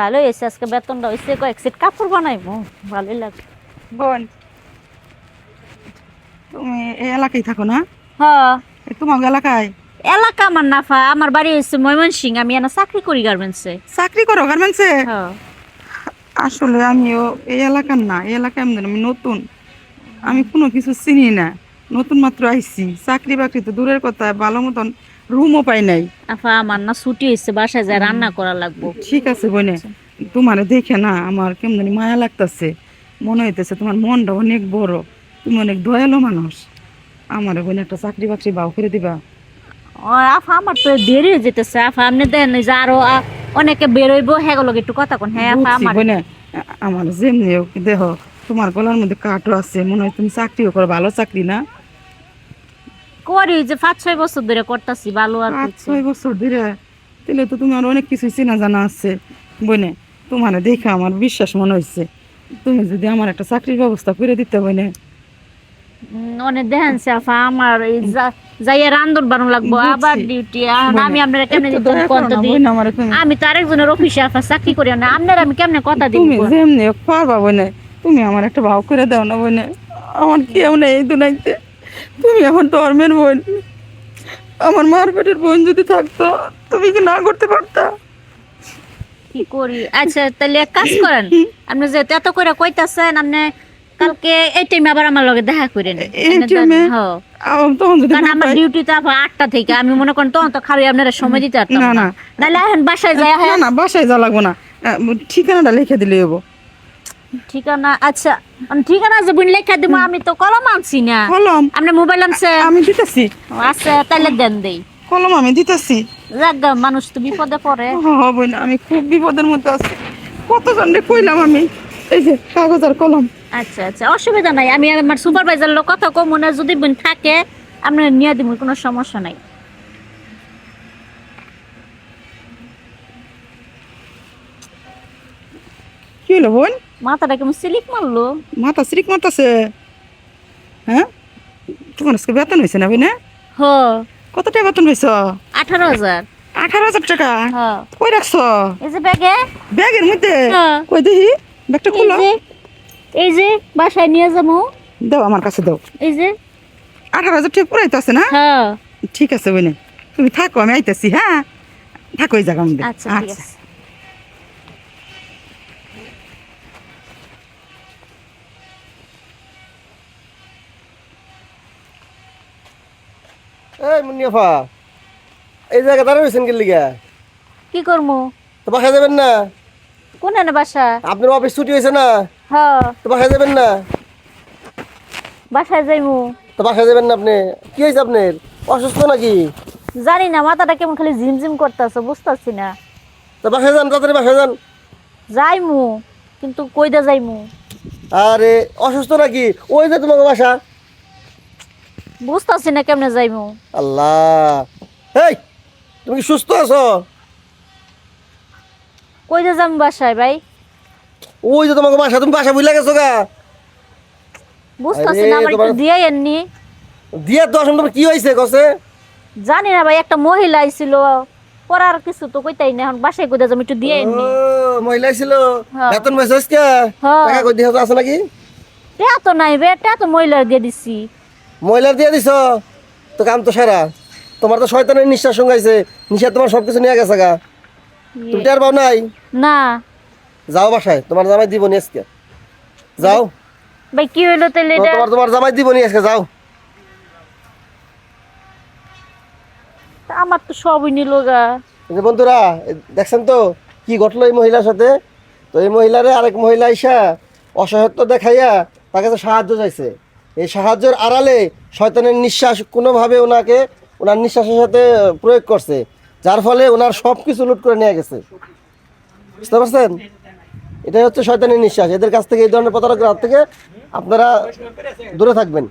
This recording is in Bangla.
ভালো হয়েছে আজকে বেতনটা হয়েছে কয়েক সেট কাপড় বানাইবো ভালোই লাগে বোন তুমি এই এলাকায় থাকো না? হ্যাঁ। তোমার এলাকায়? এলাকা আমার নাফা আমার বাড়ি হয়েছে ময়মনসিং আমি এনা চাকরি করি গার্মেন্টসে। চাকরি করো গার্মেন্টসে? হ্যাঁ। আসলে আমিও এই এলাকার না এই এলাকায় আমি আমি নতুন। আমি কোনো কিছু চিনি না নতুন মাত্র আইছি। চাকরি বাকরি তো দূরের কথা ভালো মতন রুমও পাই নাই। আফা আমার না ছুটি হয়েছে বাসায় যায় রান্না করা লাগবো। ঠিক আছে বোনে তোমার দেখে না আমার কেমন মায়া লাগতেছে। মনে হইতেছে তোমার মনটা অনেক বড়। তুমি অনেক দয়ালু মানুষ। আমার বোন একটা চাকরি বাকরি বাউ করে দিবা। ও, আফা আমার তো দেরি হয়ে যেতেছে আফা আপনি দেন যে আরও অনেকে বেরোইবো হ্যাঁ লোক একটু কথা কোন। হ্যাঁ আফা আমার বোনে আমার যেমনি হোক দেহ তোমার গলার মধ্যে কাঠও আছে মনে হয় তুমি চাকরিও করো ভালো চাকরি না? করি যে পাঁচ ছয় বছর ধরে করতেছি ভালো আর পাঁচ ছয় বছর ধরে? তাহলে তো তোমার অনেক কিছু চেনা জানা আছে। বনে তোমার দেখে আমার বিশ্বাস মনে হয়েছে তুমি যদি আমার একটা চাকরির ব্যবস্থা করে দিতে বনে উম, অনেক দেখেন সে আফা আমার এই যাইয়া রান্ধন বানানো লাগবো আবার ডিউটি আমি আপনারা কেমনে কথা দিই? বোন আমি তো আরেকজনের অফিসে আফা চাকরি করি না আপনার আমি কেমনে কথা দিব? তুমি যেমনি পারবা বনে তুমি আমার একটা ভাও করে দাও না বনে আমার কেউ নেই এই দুনাইতে তুমি আমার ধর্মের বোন। আমার মার পেটের বোন যদি থাকতো তুমি কি না করতে পারতা? কি করি? আচ্ছা তাহলে এক কাজ করেন। আপনি যে এত করে কইতাছেন আপনি কালকে এই টাইমে আবার আমার লগে দেখা করেন কারণ আমার ডিউটি তো আবার আটটা থেকে আমি মনে করেন তখন তো খালি আপনারা সময় দিতে পারতাম না, না। নাহলে এখন বাসায় যাই না বাসায় যাওয়া লাগবো না। ঠিকানাটা লিখে দিলে হব। ঠিকানা আচ্ছা ঠিকানা যে বুন লেখা দিব আমি তো কলম আনছি না। কলম? আপনি মোবাইল আনছে আমি দিতেছি। আছে তাহলে দেন দেই। কলম আমি দিতেছি। যাক মানুষ তো বিপদে পড়ে। হবে না আমি খুব বিপদের মধ্যে আছি। কতজন রে কইলাম আমি? এই যে কাগজ আর কলম। আচ্ছা আচ্ছা অসুবিধা নাই আমি আমার সুপারভাইজার লোক কথা কম মনে হয় যদি বোন থাকে আপনি নিয়ে দিব কোনো সমস্যা নাই। কি হলো বোন মাথাটা কেমন সিলিক মারলো। মাথা সিরিক মারতাছে? হ্যাঁ? তোমার আজকে বেতন হয়েছে না না হ। কত টাকা বেতন হয়েছ? আঠারো হাজার। আঠারো হাজার টাকা? কই রাখছ? এই যে ব্যাগে? ব্যাগের মধ্যে। কই দেখি? ব্যাগটা খুলো। এই যে বাসায় নিয়ে যাব। দাও আমার কাছে দাও। এই যে। আঠারো হাজার টাকা পুরাইতে আছে না? ঠিক আছে বইনে। তুমি থাকো আমি আইতেছি হ্যাঁ? থাকো এই মধ্যে। আচ্ছা এই মুন্নিয়াফা এই জায়গা দাঁড়া রয়েছেন কি লিগা? কি করব তো বাসায় যাবেন না? কোন এনে বাসা? আপনার অফিস ছুটি হয়েছে না? হ্যাঁ তো বাসায় যাবেন না? বাসায় যাইমু। তো বাসায় যাবেন না আপনি? কি হয়েছে আপনার? অসুস্থ নাকি? জানি না মাথাটা কেমন খালি ঝিমঝিম করতেছে বুঝতেছি না। তো বাসায় যান তাড়াতাড়ি বাসায় যান। যাইমু কিন্তু কইদা যাইমু। আরে অসুস্থ নাকি? ওই যে তোমাকে বাসা। বুঝতেছি না কেমনে যাইমু। আল্লাহ। এই তুমি কি সুস্থ আছো? কইদা যাম বাসায় ভাই? ওই যে তোমাকে বাসা তুমি বাসা বুঝলে গেছো গা। বুঝতেছি না আমার একটু এননি। দিয়ে দশ তোমার কি হয়েছে কসে? জানি না ভাই একটা মহিলা আইছিল। পড়ার কিছু তো কইতাই না এখন বাসায় কইদা যাম একটু দিয়ে এননি। মহিলা ছিল হ্যাঁ। বেতন পাইছো আজকে? হ্যাঁ। টাকা কই দিয়ে আছে নাকি? টা তো নাই বে টা তো মহিলার দিয়ে দিছি। মহিলার দিয়ে দিছ? তো কাম তো সেরা। তোমার তো শয়তানের নিঃশ্বাস সঙ্গাইছে নিঃশ্বাস তোমার সব কিছু নিয়ে গেছে গা। তুমি টের পাও নাই? না। যাও বাসায়। তোমার জামাই দিব নি আজকে। যাও। ভাই কি হইল তাহলে এটা? তোমার তোমার জামাই দিব নি আজকে। যাও। আমার তো সবই নিল গা। এই যে বন্ধুরা দেখছেন তো কি ঘটলো এই মহিলার সাথে? তো এই মহিলারে আরেক মহিলা আইসা অসহায়ত্ব দেখাইয়া তাকে তো সাহায্য চাইছে। এই সাহায্যের আড়ালে শয়তানের নিঃশ্বাস কোনোভাবে ওনাকে, ওনার নিঃশ্বাসের সাথে প্রয়োগ করছে, যার ফলে ওনার সব কিছু লুট করে নিয়ে গেছে। বুঝতে পারছেন? এটাই হচ্ছে শয়তানের নিঃশ্বাস। এদের কাছ থেকে, এই ধরনের প্রতারকের হাত থেকে আপনারা দূরে থাকবেন।